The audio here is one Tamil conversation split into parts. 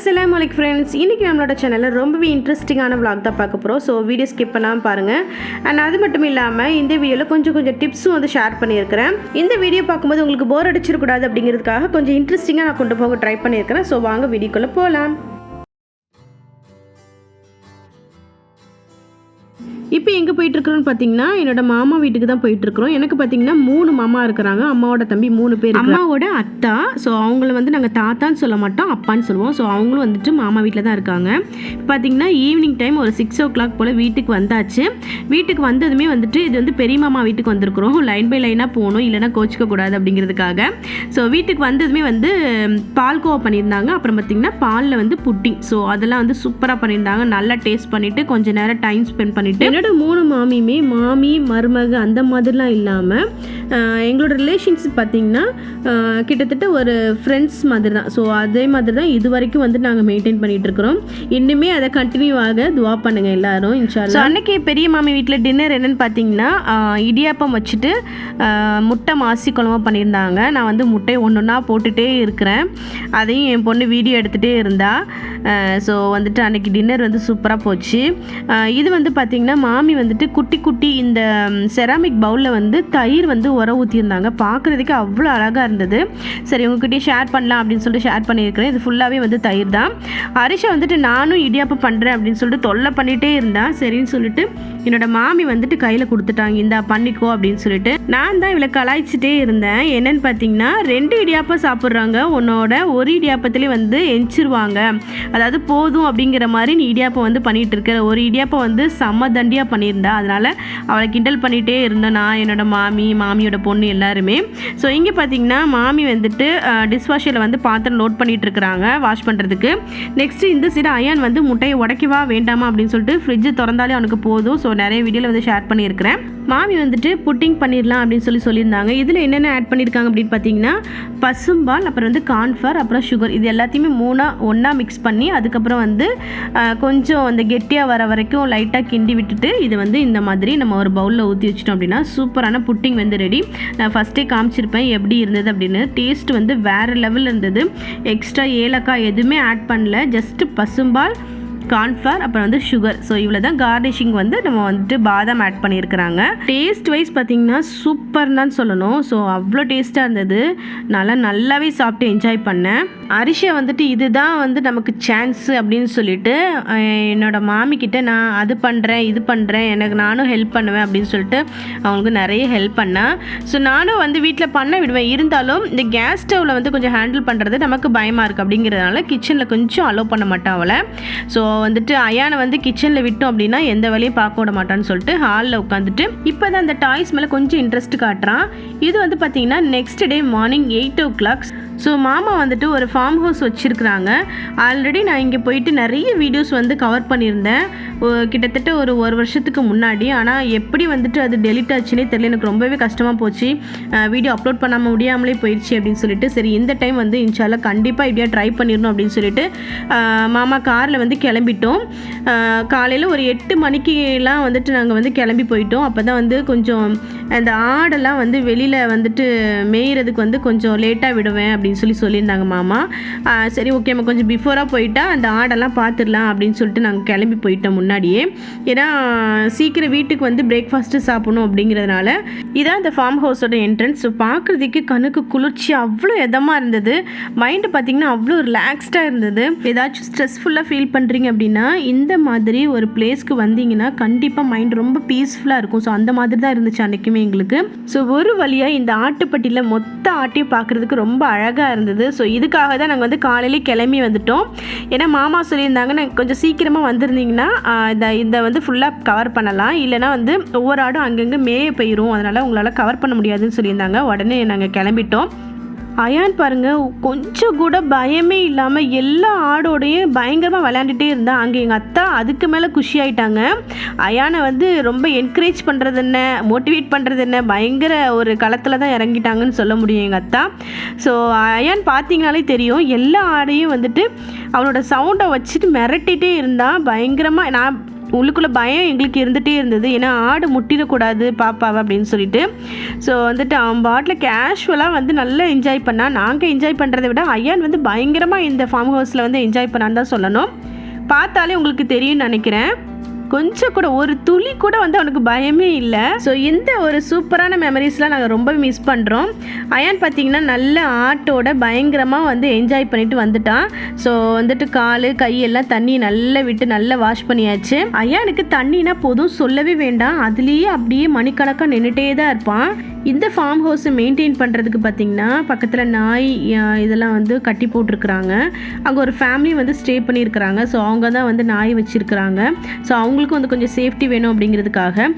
அஸ்லாம் அலைக்கும் ஃப்ரெண்ட்ஸ் இன்றைக்கி நம்மளோட சேனலில் ரொம்பவே இன்ட்ரெஸ்டிங்கான விளாக் தான் பார்க்க போகிறோம் ஸோ வீடியோ ஸ்கிப் பண்ணாமல் பாருங்கள் அண்ட் அது மட்டும் இல்லாமல் இந்த வீடியோவில் கொஞ்சம் கொஞ்சம் டிப்ஸும் வந்து ஷேர் பண்ணியிருக்கிறேன். இந்த வீடியோ பார்க்கும்போது உங்களுக்கு போர் அடிச்சிடக்கூடாது அப்படிங்கிறதுக்காக கொஞ்சம் இன்ட்ரெஸ்டிங்காக நான் கொண்டு போக ட்ரை பண்ணியிருக்கிறேன். ஸோ வாங்க வீடியோக்குள்ளே போகலாம் எங்கே போயிட்டுருக்குறோன்னு பார்த்தீங்கன்னா என்னோட மாமா வீட்டுக்கு தான் போயிட்டுருக்குறோம். எனக்கு பார்த்தீங்கன்னா மூணு மாமா இருக்கிறாங்க. அம்மாவோட தம்பி மூணு பேர் அம்மாவோட அத்தா ஸோ அவங்கள வந்து நாங்கள் தாத்தான்னு சொல்ல மாட்டோம் அப்பான்னு சொல்லுவோம். ஸோ அவங்களும் வந்துட்டு மாமா வீட்டில் தான் இருக்காங்க. பார்த்தீங்கன்னா ஈவினிங் டைம் ஒரு சிக்ஸ் ஓ கிளாக் போல் வீட்டுக்கு வந்தாச்சு. வீட்டுக்கு வந்ததுமே வந்துட்டு இது வந்து பெரிய மாமா வீட்டுக்கு வந்திருக்கிறோம். லைன் பை லைனாக போகணும் இல்லைனா கோச்சிக்க கூடாது அப்படிங்கிறதுக்காக. ஸோ வீட்டுக்கு வந்ததுமே வந்து பால்கோவா பண்ணியிருந்தாங்க. அப்புறம் பார்த்தீங்கன்னா பாலில் வந்து புட்டிங். ஸோ அதெல்லாம் வந்து சூப்பராக பண்ணியிருந்தாங்க. நல்லா டேஸ்ட் பண்ணிவிட்டு கொஞ்ச நேரம் டைம் ஸ்பெண்ட் பண்ணிவிட்டு என்னோட மூணு மாமியுமே மாமி மருமக அந்த மாதிரிலாம் இல்லாமல் எங்களோட ரிலேஷன்ஸ் பார்த்திங்கன்னா கிட்டத்தட்ட ஒரு ஃப்ரெண்ட்ஸ் மாதிரி தான் ஸோ அதே மாதிரி தான் இது வரைக்கும் வந்து நாங்கள் மெயின்டைன் பண்ணிட்டு இருக்கிறோம். இன்னுமே அதை கண்டினியூ ஆக துவா பண்ணுங்க எல்லாரும் இன்ஷால்லா ஸோ அன்னைக்கு பெரிய மாமி வீட்டில் டின்னர் என்னென்னு பார்த்தீங்கன்னா இடியாப்பம் வச்சுட்டு முட்டை மாசி குழம்பு பண்ணியிருந்தாங்க. நான் வந்து முட்டை ஒன்று ஒன்றா போட்டுகிட்டே இருக்கிறேன். அதையும் என் பொண்ணு வீடியோ எடுத்துகிட்டே இருந்தா. ஸோ வந்துட்டு அன்னைக்கு டின்னர் வந்து சூப்பராக போச்சு. இது வந்து பார்த்திங்கன்னா மாமி வந்து வந்துட்டு குட்டி குட்டி இந்த செராமிக் பவுலில் வந்து தயிர் வந்து உர ஊற்றியிருந்தாங்க பார்க்குறதுக்கு அவ்வளோ அழகாக இருந்தது. சரி உங்ககிட்டயே ஷேர் பண்ணலாம் அப்படின்னு சொல்லிட்டு ஷேர் பண்ணியிருக்கிறேன். இது ஃபுல்லாகவே வந்து தயிர் தான். அரிஷா வந்துட்டு நானும் இடியாப்பம் பண்ணுறேன் அப்படின்னு சொல்லிட்டு தொல்லை பண்ணிகிட்டே இருந்தேன். சரின்னு சொல்லிட்டு என்னோடய மாமி வந்துட்டு கையில் கொடுத்துட்டாங்க. இந்தா பண்ணிக்கோ அப்படின்னு சொல்லிட்டு. நான் தான் இவளை கலாய்ச்சிட்டே இருந்தேன். என்னன்னு பார்த்தீங்கன்னா ரெண்டு இடியாப்பம் சாப்பிட்றாங்க. உன்னோட ஒரு இடியாப்பத்துலேயே வந்து எஞ்சிருவாங்க. அதாவது போதும் அப்படிங்கிற மாதிரி நீ இடியாப்பம் வந்து பண்ணிகிட்டு இருக்கிற ஒரு இடியாப்பம் வந்து செம்ம தண்டியாக பண்ணியிருந்தா அதனால அவளை கிண்டல் பண்ணிகிட்டே இருந்தேன் நான் என்னோட மாமி மாமியோட பொண்ணு எல்லாருமே. ஸோ இங்கே பார்த்தீங்கன்னா மாமி வந்துட்டு டிஷ்வாஷரில் வந்து பாத்திரம் லோட் பண்ணிட்டு இருக்கிறாங்க வாஷ் பண்ணுறதுக்கு நெக்ஸ்ட் இந்த சைடு அயான் வந்து முட்டையை உடைக்கவா வேண்டாமா அப்படின்னு சொல்லிட்டு ஃப்ரிட்ஜ் திறந்தாலே அவனுக்கு போதும். ஸோ நிறைய வீடியோவில் வந்து ஷேர் பண்ணியிருக்கிறேன். மாமி வந்துட்டு புட்டிங் பண்ணிடலாம் அப்படின்னு சொல்லி சொல்லியிருந்தாங்க. இதில் என்னென்ன ஆட் பண்ணியிருக்காங்க அப்படின்னு பார்த்தீங்கன்னா பசும்பால் அப்புறம் வந்து கான்ஃபர் அப்புறம் சுகர் இது எல்லாத்தையுமே மூணாக ஒன்றா மிக்ஸ் பண்ணி அதுக்கப்புறம் வந்து கொஞ்சம் அந்த கெட்டியாக வர வரைக்கும் லைட்டாக கிண்டி விட்டுட்டு இது வந்து இந்த மாதிரி நம்ம ஒரு பவுலில் ஊற்றி வச்சிட்டோம் அப்படின்னா சூப்பரான புட்டிங் வந்து ரெடி. நான் ஃபஸ்ட்டே காமிச்சிருப்பேன் எப்படி இருந்தது அப்படின்னு. டேஸ்ட் வந்து வேறு லெவலில் இருந்தது. எக்ஸ்ட்ரா ஏலக்காய் எதுவுமே ஆட் பண்ணல. ஜஸ்ட்டு பசும்பால் கார்ன்ஃப்ளவர் அப்புறம் வந்து சுகர் ஸோ இவ்வளோ தான் கார்னிஷிங் வந்து நம்ம வந்துட்டு பாதாம் ஆட் பண்ணியிருக்கிறாங்க. டேஸ்ட் வைஸ் பார்த்தீங்கன்னா சூப்பர் தான் சொல்லணும். ஸோ அவ்வளோ டேஸ்ட்டாக இருந்தது. நல்லா நல்லாவே சாப்பிட்டு என்ஜாய் பண்ணேன். அரிஷா வந்துட்டு இதுதான் வந்து நமக்கு சான்ஸ் அப்படின்னு சொல்லிட்டு என்னோடய என்னோட நான் அது பண்ணுறேன் இது பண்ணுறேன் எனக்கு நானும் ஹெல்ப் பண்ணுவேன் அப்படின்னு சொல்லிட்டு அவங்களுக்கு நிறைய ஹெல்ப் பண்ணேன் ஸோ நானும் வந்து வீட்டில் பண்ண விடுவேன். இருந்தாலும் இந்த கேஸ் ஸ்டவ்வில் வந்து கொஞ்சம் ஹேண்டில் பண்ணுறது நமக்கு பயமாக இருக்குது அப்படிங்கிறதுனால கிச்சனில் கொஞ்சம் அலோவ் பண்ண மாட்டேன் அவளை. ஸோ வந்துட்டு அயானை வந்து கிச்சனில் விட்டோம் அப்படின்னா எந்த வேலையும் பார்க்க விட மாட்டான்னு சொல்லிட்டு ஹாலில் உட்காந்துட்டு இப்போ தான் அந்த டாய்ஸ் மேலே கொஞ்சம் இன்ட்ரெஸ்ட் காட்டுறான். இது வந்து பார்த்தீங்கன்னா next day morning eight o'clock so மாமா வந்துட்டு ஒரு ஃபார்ம் ஹவுஸ் வச்சுருக்குறாங்க. ஆல்ரெடி நான் இங்கே போயிட்டு நிறைய வீடியோஸ் வந்து கவர் பண்ணியிருந்தேன். கிட்டத்தட்ட ஒரு ஒரு வருஷத்துக்கு முன்னாடி. ஆனால் எப்படி வந்துட்டு அது டெலிட் ஆச்சுன்னே தெரியல. எனக்கு ரொம்பவே கஷ்டமாக போச்சு. வீடியோ அப்லோட் பண்ணாமல் முடியாமலே போயிடுச்சு அப்படின்னு சொல்லிட்டு சரி இந்த டைம் வந்து இன்ஷால்லாம் கண்டிப்பாக இப்படியா ட்ரை பண்ணிடணும் அப்படின்னு சொல்லிட்டு மாமா காரில் வந்து கிளம்பிட்டோம். காலையில் ஒரு எட்டு மணிக்கெலாம் வந்துட்டு நாங்கள் வந்து கிளம்பி போயிட்டோம். அப்போ தான் வந்து கொஞ்சம் அந்த ஆடெல்லாம் வந்து வெளியில் வந்துட்டு மேய்கிறதுக்கு வந்து கொஞ்சம் லேட்டாக விடுவேன் அப்படின்னு சொல்லி சொல்லியிருந்தாங்க மாமா. சரி ஓகே நம்ம கொஞ்சம் பிஃபோராக போயிட்டா அந்த ஆடெல்லாம் பார்த்துடலாம் அப்படின்னு சொல்லிட்டு நாங்கள் கிளம்பி போயிட்டோம் முன்னாடியே. ஏன்னா சீக்கிரம் வீட்டுக்கு வந்து பிரேக்ஃபாஸ்ட்டு சாப்பிடணும் அப்படிங்கிறதுனால இதான் இந்த ஃபார்ம் ஹவுஸோட என்ட்ரன்ஸ் ஸோ பார்க்குறதுக்கு கண்ணுக்கு குளிர்ச்சி அவ்வளோ இதமாக இருந்தது. மைண்டு பார்த்திங்கன்னா அவ்வளோ ரிலாக்ஸ்டாக இருந்தது. ஏதாச்சும் ஸ்ட்ரெஸ்ஃபுல்லாக ஃபீல் பண்ணுறீங்க அப்படின்னா இந்த மாதிரி ஒரு பிளேஸ்க்கு வந்தீங்கன்னா கண்டிப்பாக மைண்ட் ரொம்ப பீஸ்ஃபுல்லாக இருக்கும். ஸோ அந்த மாதிரி தான் இருந்துச்சு அன்றைக்குமே எங்களுக்கு. ஸோ ஒரு வழியாக இந்த ஆட்டுப்பட்டியில் மொத்த ஆட்டையும் பார்க்குறதுக்கு ரொம்ப அழகாக இருந்தது. ஸோ இதுக்காக தான் நாங்கள் வந்து காலையிலே கிளம்பி வந்துட்டோம். ஏன்னா மாமா சொல்லியிருந்தாங்க நான் கொஞ்சம் சீக்கிரமாக வந்திருந்தீங்கன்னா இந்த இதை வந்து ஃபுல்லாக கவர் பண்ணலாம். இல்லைனா வந்து ஒவ்வொரு ஆடும் அங்கங்கே மேய போயிடும் அதனால் உங்களால் கவர் பண்ண முடியாதுன்னு சொல்லியிருந்தாங்க. உடனே நாங்கள் கிளம்பிட்டோம். அயான் பாருங்கள் கொஞ்சம் கூட பயமே இல்லாமல் எல்லா ஆடோடையும் பயங்கரமாக விளையாண்டுட்டே இருந்தான் அங்கே எங்கள் அத்தா அதுக்கு மேலே குஷி ஆயிட்டாங்க. அயானை வந்து ரொம்ப என்கரேஜ் பண்ணுறது என்ன மோட்டிவேட் பண்ணுறது என்ன பயங்கர ஒரு களத்தில் தான் இறங்கிட்டாங்கன்னு சொல்ல முடியும் எங்கள் அத்தா. ஸோ அயான் பார்த்தீங்கனாலே தெரியும் எல்லா ஆடையும் வந்துட்டு அவனோட சவுண்டை வச்சுட்டு மிரட்டிகிட்டே இருந்தான் பயங்கரமாக நான் உள்ளுக்குள்ளே பயம் எங்களுக்கு இருந்துகிட்டே இருந்தது. ஏன்னா ஆடு முட்டிடக்கூடாது பாப்பாவை அப்படின்னு சொல்லிட்டு. ஸோ வந்துட்டு அவன் பாட்டில் கேஷுவலாக வந்து நல்லா என்ஜாய் பண்ணான் நாங்கள் என்ஜாய் பண்ணுறதை விட ஐயான் வந்து பயங்கரமாக இந்த ஃபார்ம் ஹவுஸில் வந்து என்ஜாய் பண்ணான்னு தான் சொல்லணும். பார்த்தாலே உங்களுக்கு தெரியும்னு நினைக்கிறேன். கொஞ்சம் கூட ஒரு துளி கூட வந்து அவனுக்கு பயமே இல்லை. ஸோ இந்த ஒரு சூப்பரான மெமரிஸ்லாம் நாங்கள் ரொம்ப மிஸ் பண்ணுறோம் அயான் பார்த்தீங்கன்னா நல்ல ஆட்டோட பயங்கரமாக வந்து என்ஜாய் பண்ணிட்டு வந்துட்டான். ஸோ வந்துட்டு கால் கையெல்லாம் தண்ணி நல்லா விட்டு நல்லா வாஷ் பண்ணியாச்சு. அயானுக்கு தண்ணினா போதும் சொல்லவே வேண்டாம். அதுலேயே அப்படியே மணிக்கணக்காக நின்றுட்டே தான் இருப்பான். இந்த ஃபார்ம் ஹவுஸை மெயின்டைன் பண்ணுறதுக்கு பார்த்திங்கன்னா பக்கத்தில் நாய் இதெல்லாம் வந்து கட்டி போட்டிருக்கிறாங்க. அங்கே ஒரு ஃபேமிலி வந்து ஸ்டே பண்ணியிருக்கிறாங்க. ஸோ அவங்க தான் வந்து நாய் வச்சுருக்கிறாங்க. ஸோ அவங்களுக்கும் வந்து கொஞ்சம் சேஃப்டி வேணும் அப்படிங்கிறதுக்காக.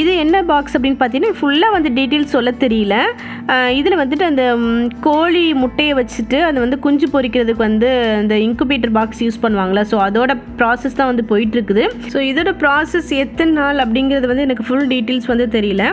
இது என்ன பாக்ஸ் அப்படின்னு பார்த்தீங்கன்னா ஃபுல்லாக வந்து டீட்டெயில்ஸ் சொல்ல தெரியல. இதில் வந்துட்டு அந்த கோழி முட்டையை வச்சுட்டு அது வந்து குஞ்சு பொரிக்கிறதுக்கு வந்து இந்த இன்குபேட்டர் பாக்ஸ் யூஸ் பண்ணுவாங்களா? ஸோ அதோட ப்ராசஸ் தான் வந்து போயிட்டுருக்குது. ஸோ இதோட ப்ராசஸ் எத்தனை நாள் அப்படிங்கிறது வந்து எனக்கு ஃபுல் டீட்டெயில்ஸ் வந்து தெரியல.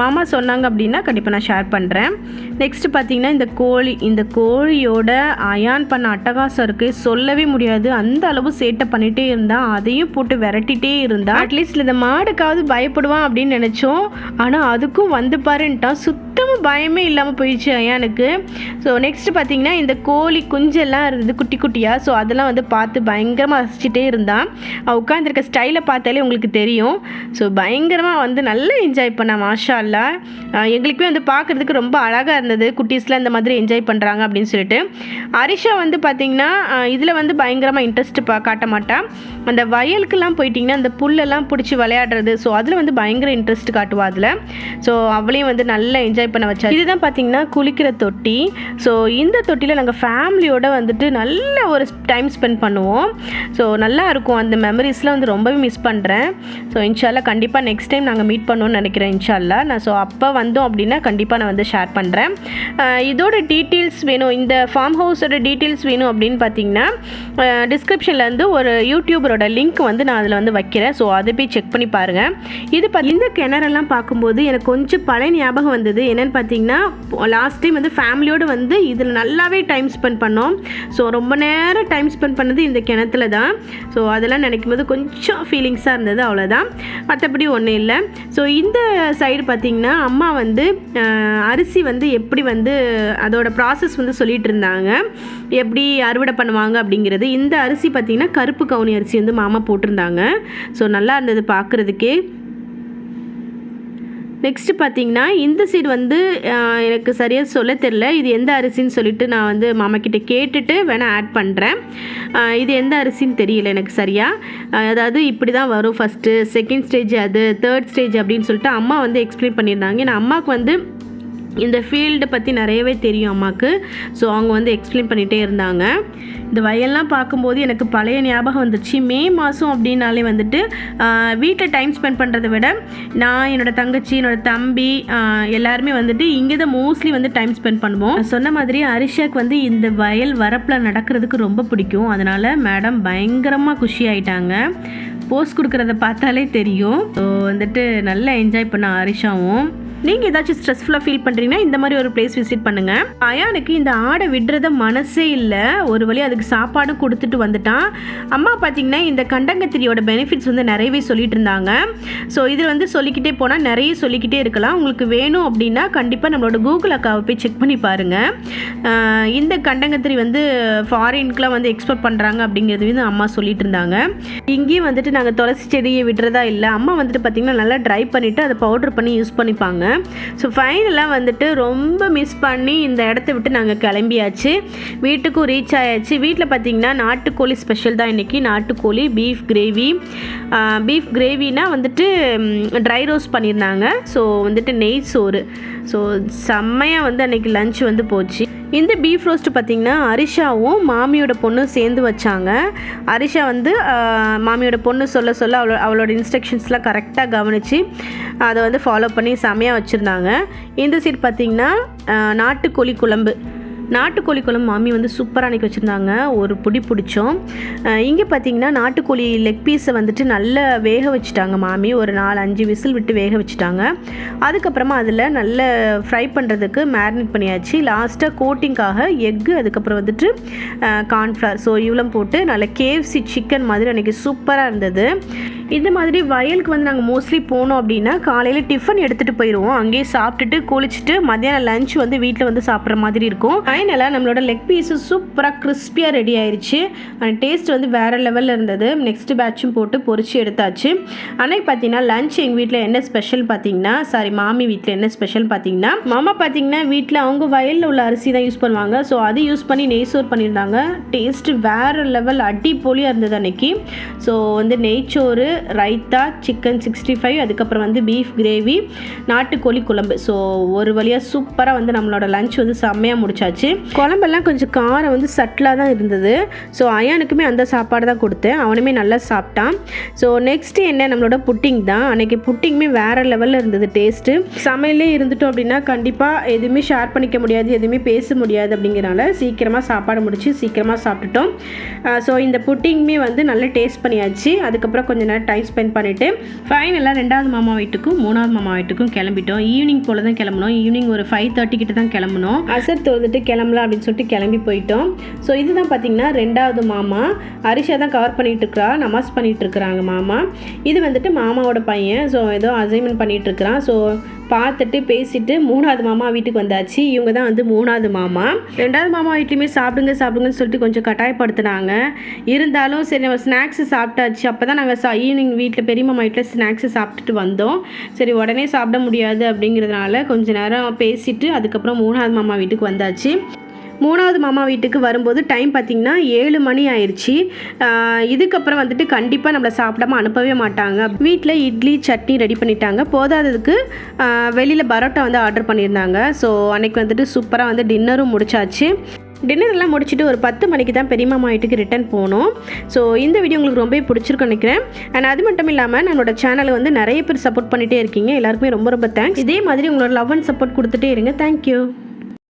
மாமா சொன்னாங்க அப்படின்னா கண்டிப்பாக நான் ஷேர் பண்ணுறேன் நெக்ஸ்ட்டு பார்த்தீங்கன்னா இந்த கோழி இந்த கோழியோட அயான் பண்ண அட்டகாசம் இருக்குது சொல்லவே முடியாது. அந்த அளவு சேட்டை பண்ணிகிட்டே இருந்தால் அதையும் போட்டு விரட்டிகிட்டே இருந்தால் அட்லீஸ்ட் இந்த மாடுக்காவது பயப்படும் வந்துடுவான் அப்படின்னு நினச்சோம். ஆனால் அதுக்கும் வந்து பாருன்ட்டான் சுத்தமாக பயமே இல்லாமல் போயிடுச்சு எனக்கு ஸோ நெக்ஸ்ட்டு பார்த்தீங்கன்னா இந்த கோழி குஞ்செல்லாம் இருந்தது குட்டி குட்டியாக ஸோ அதெல்லாம் வந்து பார்த்து பயங்கரமாக ரசிச்சுட்டே இருந்தான் அவள் உட்காந்துருக்க ஸ்டைலை பார்த்தாலே உங்களுக்கு தெரியும். ஸோ பயங்கரமாக வந்து நல்லா என்ஜாய் பண்ணான் மாஷா அல்லா எங்களுக்குமே வந்து பார்க்குறதுக்கு ரொம்ப அழகாக இருந்தது. குட்டீஸ்லாம் இந்த மாதிரி என்ஜாய் பண்ணுறாங்க அப்படின்னு சொல்லிட்டு. அரிஷா வந்து பார்த்திங்கன்னா இதில் வந்து பயங்கரமாக இன்ட்ரெஸ்ட் பா காட்ட மாட்டான் அந்த வயலுக்கெல்லாம் போயிட்டிங்கன்னா அந்த புல்லெல்லாம் பிடிச்சி விளையாடுறது. ஸோ அதில் வந்து பயங்கர இன்ட்ரெஸ்ட் காட்டுவா அதில். ஸோ அவளையும் வந்து நல்லா என்ஜாய் பண்ண வச்சா. இதுதான் பார்த்தீங்கன்னா குளிக்கிற தொட்டி. ஸோ இந்த தொட்டியில் நாங்கள் ஃபேமிலியோட வந்துட்டு நல்ல ஒரு டைம் ஸ்பெண்ட் பண்ணுவோம். ஸோ நல்லா இருக்கும். அந்த மெமரிஸ்லாம் வந்து ரொம்பவே மிஸ் பண்ணுறேன் ஸோ இன்ஷால்லா கண்டிப்பாக நெக்ஸ்ட் டைம் நாங்கள் மீட் பண்ணணும்னு நினைக்கிறேன் இன்ஷால்லா நான் ஸோ அப்போ வந்தோம் அப்படின்னா கண்டிப்பாக நான் வந்து ஷேர் பண்ணுறேன் இதோட டீட்டெயில்ஸ் வேணும். இந்த ஃபார்ம் ஹவுஸோட டீட்டெயில்ஸ் வேணும் அப்படின்னு பார்த்தீங்கன்னா டிஸ்கிரிப்ஷனில் வந்து ஒரு யூடியூபரோட லிங்க் வந்து நான் அதில் வந்து வைக்கிறேன். ஸோ அதை போய் செக் பண்ணி பாருங்கள் இது பார்த்து இந்த கிணறெல்லாம் பார்க்கும்போது எனக்கு கொஞ்சம் பழைய ஞாபகம் வந்தது. என்னென்னு பார்த்தீங்கன்னா லாஸ்ட் டைம் வந்து ஃபேமிலியோடு வந்து இதில் நல்லாவே டைம் ஸ்பெண்ட் பண்ணோம். ஸோ ரொம்ப நேரம் டைம் ஸ்பெண்ட் பண்ணது இந்த கிணத்துல தான். ஸோ அதெல்லாம் நினைக்கும் போது கொஞ்சம் ஃபீலிங்ஸாக இருந்தது அவ்வளோதான் மற்றபடி ஒன்றும் இல்லை. ஸோ இந்த சைடு பார்த்திங்கன்னா அம்மா வந்து அரிசி வந்து எப்படி வந்து அதோட ப்ராசஸ் வந்து சொல்லிகிட்டு இருந்தாங்க. எப்படி அறுவடை பண்ணுவாங்க அப்படிங்கிறது. இந்த அரிசி பார்த்திங்கன்னா கருப்பு கவுனி அரிசி வந்து மாமா போட்டிருந்தாங்க. ஸோ நல்லா இருந்தது பார்க்குறதுக்கே. நெக்ஸ்ட்டு பார்த்தீங்கன்னா இந்த சைடு வந்து எனக்கு சரியாக சொல்ல தெரில இது எந்த அரிசின்னு சொல்லிட்டு நான் வந்து மாமா கேட்டுட்டு வேணால் ஆட் பண்ணுறேன் இது எந்த அரிசின்னு தெரியல எனக்கு சரியாக அதாவது இப்படி தான் வரும் ஃபஸ்ட்டு செகண்ட் ஸ்டேஜ் அது தேர்ட் ஸ்டேஜ் அப்படின்னு சொல்லிட்டு அம்மா வந்து எக்ஸ்பிளைன் பண்ணியிருந்தாங்க. ஏன்னா அம்மாவுக்கு வந்து இந்த ஃபீல்டு பற்றி நிறையவே தெரியும் அம்மாவுக்கு ஸோ அவங்க வந்து எக்ஸ்பிளைன் பண்ணிகிட்டே இருந்தாங்க. இந்த வயல்லாம் பார்க்கும்போது எனக்கு பழைய ஞாபகம் வந்துச்சு மே மாதம் அப்படின்னாலே வந்துட்டு வீட்டில் டைம் ஸ்பெண்ட் பண்ணுறதை விட நான் என்னோட தங்கச்சி என்னோட தம்பி எல்லாருமே வந்துட்டு இங்கே தான் மோஸ்ட்லி வந்து டைம் ஸ்பெண்ட் பண்ணுவோம். சொன்ன மாதிரி அரிஷாக்கு வந்து இந்த வயல் வரப்பில் நடக்கிறதுக்கு ரொம்ப பிடிக்கும். அதனால் மேடம் பயங்கரமாக குஷி ஆயிட்டாங்க. போஸ்ட் கொடுக்குறத பார்த்தாலே தெரியும். ஸோ வந்துட்டு நல்லா என்ஜாய் பண்ண அரிஷாவும். நீங்கள் ஏதாச்சும் ஸ்ட்ரெஸ்ஃபுல்லாக ஃபீல் பண்ணுறீங்கன்னா இந்த மாதிரி ஒரு பிளேஸ் விசிட் பண்ணுங்கள் அயானுக்கு இந்த ஆடை விடுறத மனசே இல்லை. ஒரு வழி அதுக்கு சாப்பாடும் கொடுத்துட்டு வந்துட்டான். அம்மா பார்த்தீங்கன்னா இந்த கண்டங்கத்திரியோட பெனிஃபிட்ஸ் வந்து நிறையவே சொல்லிட்டு இருந்தாங்க. ஸோ இதில் வந்து சொல்லிக்கிட்டே போனால் நிறைய சொல்லிக்கிட்டே இருக்கலாம். உங்களுக்கு வேணும் அப்படின்னா கண்டிப்பாக நம்மளோட கூகுள் அக்காவை போய் செக் பண்ணி பாருங்கள் இந்த கண்டங்கத்திரி வந்து ஃபாரின்க்குலாம் வந்து எக்ஸ்போர்ட் பண்ணுறாங்க அப்படிங்கிறது வந்து அம்மா சொல்லிட்டு இருந்தாங்க. இங்கேயும் வந்துட்டு நாங்கள் துளசி செடியை விடுறதா இல்லை. அம்மா வந்துட்டு பார்த்திங்கன்னா நல்லா ட்ரை பண்ணிவிட்டு அதை பவுடர் பண்ணி யூஸ் பண்ணிப்பாங்க. ஸோ ஃபைனலாக வந்துட்டு ரொம்ப மிஸ் பண்ணி இந்த இடத்த விட்டு நாங்கள் கிளம்பியாச்சு. வீட்டுக்கும் ரீச் ஆயாச்சு. வீட்டில் பார்த்திங்கன்னா நாட்டுக்கோழி ஸ்பெஷல் தான் இன்றைக்கி நாட்டுக்கோழி பீஃப் கிரேவி பீஃப் கிரேவினா வந்துட்டு ட்ரை ரோஸ்ட் பண்ணியிருந்தாங்க ஸோ வந்துட்டு நெய் சோறு. ஸோ செம்மையாக வந்து அன்றைக்கி லஞ்ச் வந்து போச்சு. இந்த பீஃப் ரோஸ்ட் பார்த்திங்கன்னா அரிஷாவும் மாமியோட பொண்ணும் சேர்ந்து வச்சாங்க. அரிஷா வந்து மாமியோட பொண்ணு சொல்ல சொல்ல அவளோ அவளோட இன்ஸ்ட்ரக்ஷன்ஸ்லாம் கரெக்டாக கவனித்து அதை வந்து ஃபாலோ பண்ணி செமையாக வச்சுருந்தாங்க. இந்த சைட் பார்த்திங்கன்னா நாட்டுக்கோழி குழம்பு. நாட்டுக்கோழி குழம்பு மாமி வந்து சூப்பராக அன்றைக்கி வச்சுருந்தாங்க. ஒரு பிடி பிடிச்சோம். இங்கே பார்த்தீங்கன்னா நாட்டுக்கோழி லெக் பீஸை வந்துட்டு நல்லா வேக வச்சுட்டாங்க மாமி. ஒரு நாலு அஞ்சு விசில் விட்டு வேக வச்சுட்டாங்க. அதுக்கப்புறமா அதில் நல்ல ஃப்ரை பண்ணுறதுக்கு மேரினேட் பண்ணியாச்சு. லாஸ்ட்டாக கோட்டிங்காக எக்கு அதுக்கப்புறம் வந்துட்டு கார்ன்ஃப்ளவர் ஸோ இவ்வளோ போட்டு நல்ல கேஎஃப்சி சிக்கன் மாதிரி அன்றைக்கி சூப்பராக இருந்தது. இந்த மாதிரி வயலுக்கு வந்து நாங்கள் மோஸ்ட்லி போனோம் அப்படின்னா காலையில் டிஃபன் எடுத்துகிட்டு போயிடுவோம் அங்கேயே சாப்பிட்டுட்டு குளிச்சுட்டு மத்தியானம் லஞ்ச் வந்து வீட்டில் வந்து சாப்பிட்ற மாதிரி இருக்கும். ஃபைனலாக நம்மளோட லெக் பீஸு சூப்பராக கிறிஸ்பியாக ரெடி ஆயிடுச்சு அண்ட் டேஸ்ட் வந்து வேறு லெவலில் இருந்தது. நெக்ஸ்ட் பேட்சும் போட்டு பொறிச்சு எடுத்தாச்சு. அன்னைக்கு பார்த்தீங்கன்னா லஞ்ச் எங்கள் வீட்டில் என்ன ஸ்பெஷல் பார்த்தீங்கன்னா சாரி மாமி வீட்டில் என்ன ஸ்பெஷல் பார்த்தீங்கன்னா மாமா பார்த்தீங்கன்னா வீட்டில் அவங்க வயலில் உள்ள அரிசி தான் யூஸ் பண்ணுவாங்க. ஸோ அது யூஸ் பண்ணி நெய்சோர் பண்ணியிருந்தாங்க. டேஸ்ட்டு வேறு லெவல் அடிப்பொலியாக இருந்தது அன்னைக்கு. ஸோ வந்து நெய்ச்சோறு ரைத்தா சிக்கன் சிக்ஸ்டி ஃபைவ் அதுக்கப்புறம் வந்து பீஃப் கிரேவி நாட்டுக்கோழி குழம்பு. ஸோ ஒரு வழியாக சூப்பராக வந்து நம்மளோட லஞ்ச் வந்து செம்மையாக முடிச்சாச்சு. குழம்பெல்லாம் கொஞ்சம் காரம் வந்து சட்டிலாக தான் இருந்தது. ஸோ அயானுக்குமே அந்த சாப்பாடு தான் கொடுத்தேன். அவனுமே நல்லா சாப்பிட்டான். ஸோ நெக்ஸ்ட்டு என்ன? நம்மளோட புட்டிங் தான். அன்றைக்கி புட்டிங்குமே வேறு லெவலில் இருந்தது டேஸ்ட்டு சமையலே இருந்துட்டோம் அப்படின்னா கண்டிப்பாக எதுவுமே ஷேர் பண்ணிக்க முடியாது எதுவுமே பேச முடியாது அப்படிங்கிறனால சீக்கிரமாக சாப்பாடு முடிச்சு சீக்கிரமாக சாப்பிட்டுட்டோம். Uh, ஸோ இந்த புட்டிங்குமே வந்து நல்லா டேஸ்ட் பண்ணியாச்சு. அதுக்கப்புறம் கொஞ்சம் நேரம் டைம் ஸ்பெண்ட் பண்ணிவிட்டு ஃபைனலாக ரெண்டாவது மாமா வீட்டுக்கும் மூணாவது மாமா வீட்டுக்கும் கிளம்பிட்டோம். ஈவினிங் போல் தான் கிளம்பணும் ஈவினிங் ஒரு ஃபைவ் தேர்ட்டி கிட்ட தான் கிளம்பணும் அசர் தொழுதுட்டு கிளம்பலாம் அப்படின்னு சொல்லிட்டு கிளம்பி போயிட்டோம். ஸோ இதுதான் பார்த்தீங்கன்னா ரெண்டாவது மாமா. அரிஷா தான் கவர் பண்ணிட்டு நமாஸ் பண்ணிட்டு இருக்கிறாங்க மாமா. இது வந்துட்டு மாமாவோட பையன். ஸோ ஏதோ அசைன்மெண்ட் பண்ணிட்டு இருக்கிறான். ஸோ பார்த்துட்டு பேசிட்டு மூணாவது மாமா வீட்டுக்கு வந்தாச்சு. இவங்க தான் வந்து மூணாவது மாமா. ரெண்டாவது மாமா வீட்லேயுமே சாப்பிடுங்க சாப்பிடுங்கன்னு சொல்லிட்டு கொஞ்சம் கட்டாயப்படுத்தினாங்க. இருந்தாலும் சரி நம்ம ஸ்நாக்ஸ் சாப்பிட்டாச்சு. அப்போ தான் நாங்கள் சா ஈவினிங் வீட்டில் பெரிய மாமா வீட்டில் ஸ்நாக்ஸ் சாப்பிட்டுட்டு வந்தோம். சரி உடனே சாப்பிட முடியாது அப்படிங்கிறதுனால கொஞ்ச நேரம் பேசிட்டு அதுக்கப்புறம் மூணாவது மாமா வீட்டுக்கு வந்தாச்சு. மூணாவது மாமா வீட்டுக்கு வரும்போது டைம் பார்த்திங்கன்னா ஏழு மணி ஆயிடுச்சு இதுக்கப்புறம் வந்துட்டு கண்டிப்பாக நம்மளை சாப்பிடாம அனுப்பவே மாட்டாங்க. வீட்டில் இட்லி சட்னி ரெடி பண்ணிட்டாங்க. போதாததுக்கு வெளியில் பரோட்டா வந்து ஆர்டர் பண்ணியிருந்தாங்க. ஸோ அன்னைக்கு வந்துட்டு சூப்பராக வந்து டின்னரும் முடிச்சாச்சு. டின்னர்லாம் முடிச்சுட்டு ஒரு பத்து மணிக்கு தான் பெரியமாமா வீட்டுக்கு ரிட்டர்ன் போனோம். ஸோ இந்த வீடியோ உங்களுக்கு ரொம்பவே பிடிச்சிருக்குன்னு நினைக்கிறேன். அண்ட் அது மட்டும் இல்லாமல் நம்மளோட சேனலை வந்து நிறைய பேர் சப்போர்ட் பண்ணிகிட்டே இருக்கீங்க. எல்லாருக்குமே ரொம்ப ரொம்ப தேங்க்ஸ் இதே மாதிரி உங்களோட லவ் அண்ட் சப்போர்ட் கொடுத்துட்டே இருங்க. தேங்க்யூ